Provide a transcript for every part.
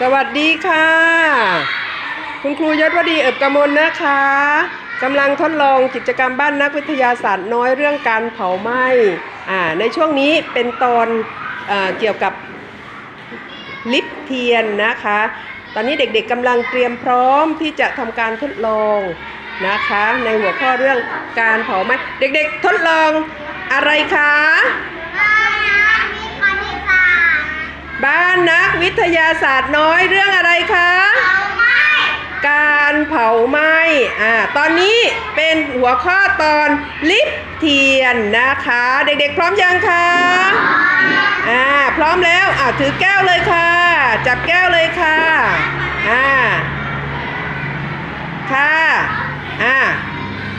สวัสดีค่ะ คุณครูยศวดีเอิบกมลนะคะกำลังทดลองกิจกรรมบ้านนักวิทยาศาสตร์น้อยเรื่องการเผาไหม้อ่าในช่วงนี้เป็นตอนเอเกี่ยวกับลิปเทียนนะคะ ตอนนี้เด็กๆกำลังเตรียมพร้อมที่จะทำการทดลองนะคะ ในหัวข้อเรื่องการเผาไหม้เด็กๆทดลองอะไรคะ บ้านนักวิทยาศาสตร์น้อยเรื่องอะไรคะ การเผาไหม้อ่าตอนนี้เป็นหัวข้อตอนลิปเทียนนะคะ เด็กๆ พร้อมยังคะอ่าพร้อมแล้วอ่าถือแก้วเลยค่ะ จับแก้วเลยค่ะอ่าค่ะอ่า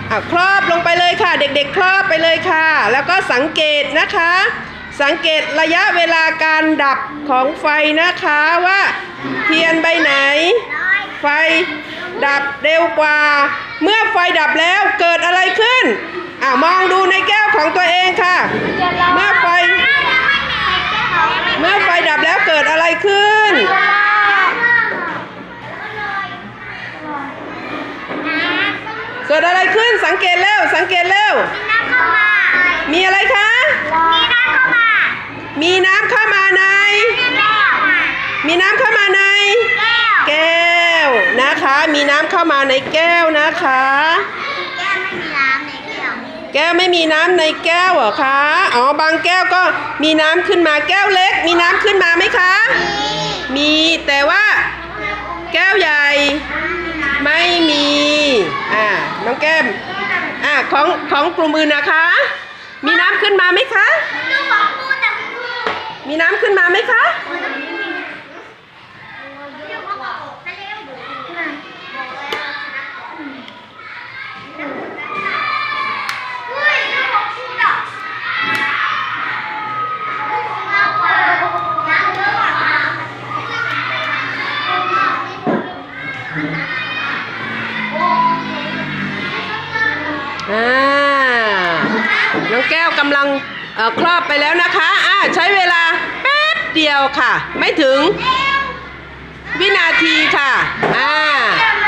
อ่าครอบลงไปเลยค่ะ เด็กๆ ครอบไปเลยค่ะ แล้วก็สังเกตนะคะ สังเกตระยะเวลาการดับของไฟนะคะว่า เทียนใบไหน ไฟดับเร็วกว่า เมื่อไฟดับแล้วเกิดอะไรขึ้นอ่ามองดูในแก้วของตัวเองค่ะ เมื่อไฟ เมื่อไฟดับแล้วเกิดอะไรขึ้น เกิดอะไรขึ้นสังเกตเร็วสังเกตเร็ว มีอะไรคะ มีน้ำเข้ามาใน มีน้ำเข้ามาใน แก้วนะคะ มีน้ำเข้ามาในแก้วนะคะ แก้วไม่มีน้ำในแก้วเหรอคะ อ๋อ บางแก้วก็มีน้ำขึ้นมาแก้วเล็ก มีน้ำขึ้นมาไหมคะ มีแต่ว่า แก้วใหญ่ ไม่มี อ่า น้องแก้ม อ่าของของกลุ่มอื่นนะคะ มีน้ำขึ้นมาไหมคะ มีน้ำขึ้นมาไหมคะ อ่า น้องแก้วกำลังเอ่อ ครอบไปแล้วนะคะอ่าใช้เวลาแป๊บเดียวค่ะ ไม่ถึงวินาทีค่ะอ่า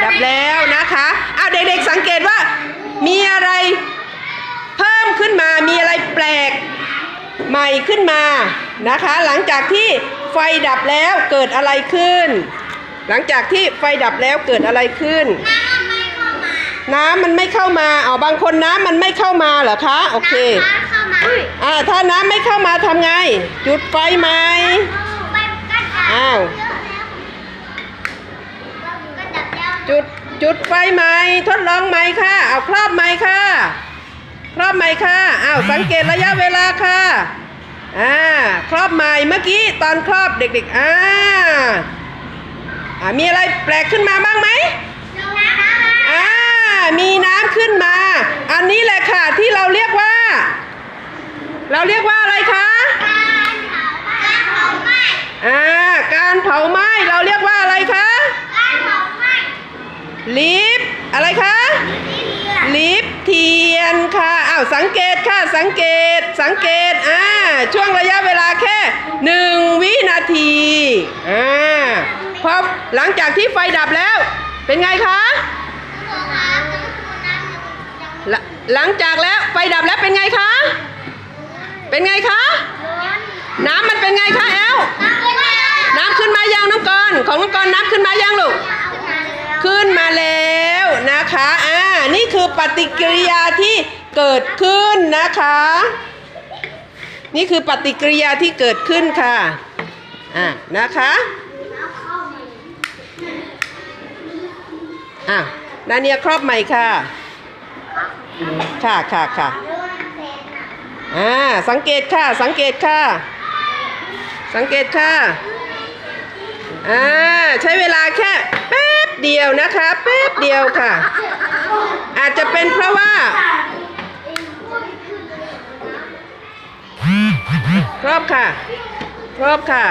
ดับแล้วนะคะอ่าเด็กๆสังเกตว่ามีอะไรเพิ่มขึ้นมา มีอะไรแปลกใหม่ขึ้นมานะคะ หลังจากที่ไฟดับแล้วเกิดอะไรขึ้น หลังจากที่ไฟดับแล้วเกิดอะไรขึ้น น้ำมันไม่เข้ามา เอาบางคนน้ำมันไม่เข้ามาเหรอคะ โอเค อ่าถ้าน้ำไม่เข้ามาทำไง จุดไฟไหมอ้าวจุดจุดไฟไหมทดลองไหมค่ะเอาครอบไหมค่ะครอบไหมค่ะอ้าวสังเกตระยะเวลาค่ะอ่าครอบไหมเมื่อกี้ตอนครอบเด็กๆอ่าอ่ามีอะไรแปลกขึ้นมาบ้างไหมอ่ามีน้ำขึ้นมา อันนี้แหละค่ะที่เราเรียกว่า เราเรียกว่าอะไรคะอ่าการเผาไหม้เราเรียกว่าอะไรคะลิฟอะไรคะลิฟเทียนค่ะอ้าวสังเกตค่ะสังเกตสังเกตอ่าช่วงระยะเวลาแค่หนึ่งวินาทีอ่าพอหลังจากที่ไฟดับแล้ว เป็นไงคะหลังหลังจากแล้วไฟดับแล้วเป็นไงคะ เป็นไงคะ น้ำมันเป็นไงคะแอลน้ำขึ้นมายังน้องกรณ์ของน้องกรณ์น้ำขึ้นมายังลูก ขึ้นมาแล้วนะคะ อ่า นี่คือปฏิกิริยาที่เกิดขึ้นนะคะ นี่คือปฏิกิริยาที่เกิดขึ้นค่ะ อ่านะคะอะนาเนียครอบใหม่ค่ะ ค่ะค่ะค่ะ อ่าสังเกตค่ะ สังเกตค่ะ สังเกตค่ะอ่าใช้เวลาแค่แป๊บเดียวนะคะแป๊บเดียวค่ะ อาจจะเป็นเพราะว่า ครอบค่ะ ครอบค่ะ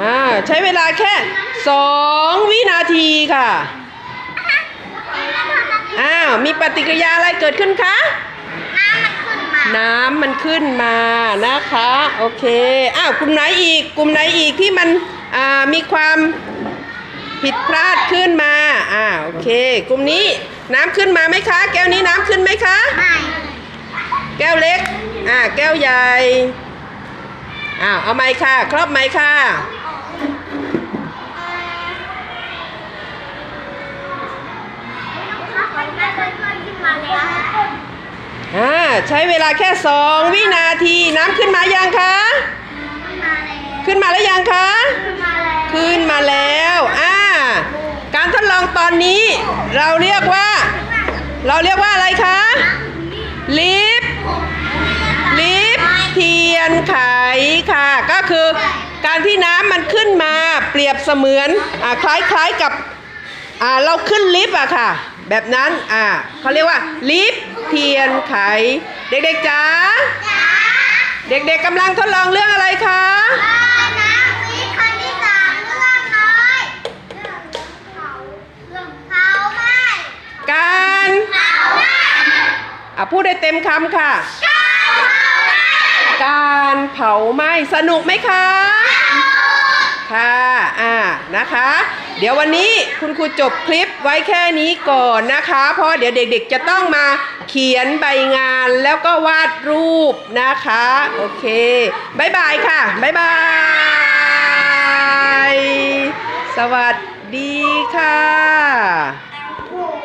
อ่าใช้เวลาแค่สองวินาทีค่ะ อ้าวมีปฏิกิริยาอะไรเกิดขึ้นคะ น้ำมันขึ้นมา น้ำมันขึ้นมานะคะ โอเค อ้าวกลุ่มไหนอีก กลุ่มไหนอีกที่มันอ่ามีความผิดพลาดขึ้นมา อ่าโอเค กลุ่มนี้น้ำขึ้นมาไหมคะ แก้วนี้น้ำขึ้นไหมคะ ไม่ แก้วเล็ก อ่า แก้วใหญ่ อ้าว เอาไม้ค่ะ ครอบไม้ค่ะ ถ้าคนแม่เพื่อนขึ้นมาแล้ว อ่า ใช้เวลาแค่สองวินาทีน้ำขึ้นมายังคะ ขึ้นมาแล้วขึ้นมาแล้วยังคะขึ้นมาแล้วขึ้นมาแล้วอ่าการทดลองตอนนี้ เราเรียกว่า เราเรียกว่าอะไรคะ ลิฟต์ลิฟต์เทียนไขค่ะ ก็คือการที่น้ำมันขึ้นมาเปรียบเสมือนอ่าคล้ายๆกับอ่าเราขึ้นลิฟต์อะค่ะ แบบนั้นอ่าเขาเรียกว่าลิฟต์ เทียนไข เด็กๆจ๋าเด็กๆกำลังทดลองเรื่องอะไรคะน้ำวิคณิตศาสตร์เรื่องน้อยเรื่องเขาเรื่องเขาไม่การเขาไม่อะพูดได้เต็มคำค่ะเขาไม่การเผาไหม้สนุกไหมคะ ค่ะ อ่า นะคะ เดี๋ยววันนี้คุณครูจบคลิปไว้แค่นี้ก่อนนะคะ เพราะเดี๋ยวเด็กๆจะต้องมาเขียนใบงานแล้วก็วาดรูปนะคะ โอเคบายบายค่ะบายบาย สวัสดีค่ะ